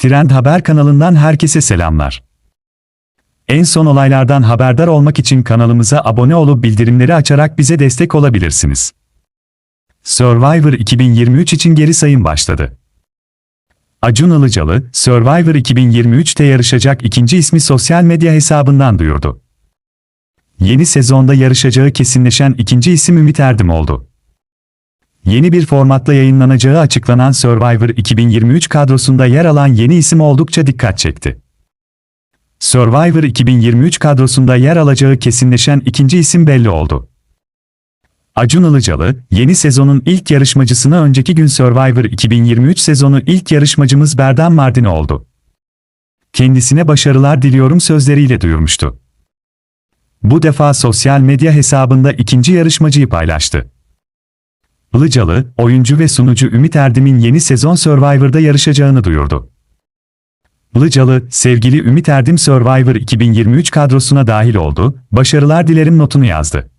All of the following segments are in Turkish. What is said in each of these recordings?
Trend Haber kanalından herkese selamlar. En son olaylardan haberdar olmak için kanalımıza abone olup bildirimleri açarak bize destek olabilirsiniz. Survivor 2023 için geri sayım başladı. Acun Ilıcalı, Survivor 2023'te yarışacak ikinci ismi sosyal medya hesabından duyurdu. Yeni sezonda yarışacağı kesinleşen ikinci isim Ümit Erdim oldu. Yeni bir formatla yayınlanacağı açıklanan Survivor 2023 kadrosunda yer alan yeni isim oldukça dikkat çekti. Survivor 2023 kadrosunda yer alacağı kesinleşen ikinci isim belli oldu. Acun Ilıcalı, yeni sezonun ilk yarışmacısına önceki gün Survivor 2023 sezonu ilk yarışmacımız Berdan Mardin oldu. Kendisine başarılar diliyorum sözleriyle duyurmuştu. Bu defa sosyal medya hesabında ikinci yarışmacıyı paylaştı. Ilıcalı, oyuncu ve sunucu Ümit Erdem'in yeni sezon Survivor'da yarışacağını duyurdu. Ilıcalı, sevgili Ümit Erdem Survivor 2023 kadrosuna dahil oldu, başarılar dilerim notunu yazdı.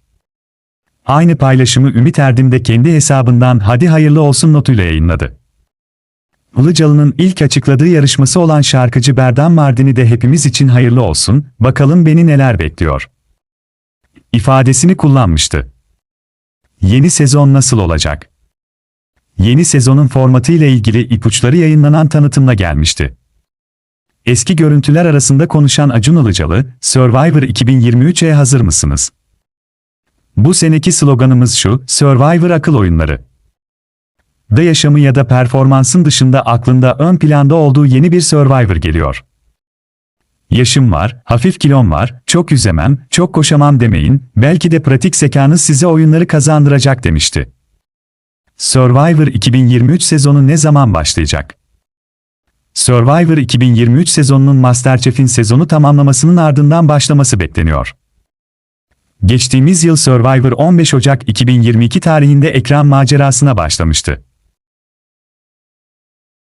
Aynı paylaşımı Ümit Erdem de kendi hesabından hadi hayırlı olsun notuyla yayınladı. Ilıcalı'nın ilk açıkladığı yarışması olan şarkıcı Berdan Mardin'i de hepimiz için hayırlı olsun, bakalım beni neler bekliyor. ifadesini kullanmıştı. Yeni sezon nasıl olacak? Yeni sezonun formatı ile ilgili ipuçları yayınlanan tanıtımla gelmişti. Eski görüntüler arasında konuşan Acun Ilıcalı, Survivor 2023'e hazır mısınız? Bu seneki sloganımız şu, Survivor akıl oyunları. Da yaşamı ya da performansın dışında aklında ön planda olduğu yeni bir Survivor geliyor. Yaşım var, hafif kilom var, çok yüzemem, çok koşamam demeyin, belki de pratik zekanız size oyunları kazandıracak demişti. Survivor 2023 sezonu ne zaman başlayacak? Survivor 2023 sezonunun MasterChef'in sezonu tamamlamasının ardından başlaması bekleniyor. Geçtiğimiz yıl Survivor 15 Ocak 2022 tarihinde ekran macerasına başlamıştı.